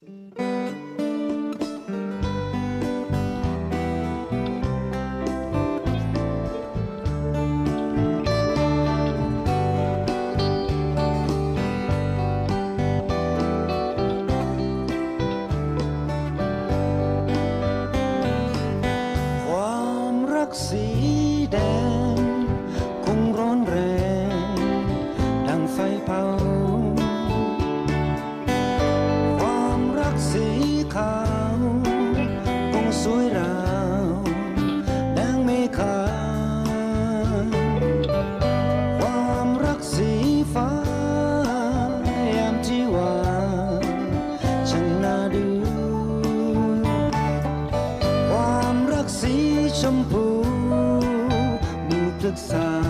ความรักสี สีชมพู มีพฤกษา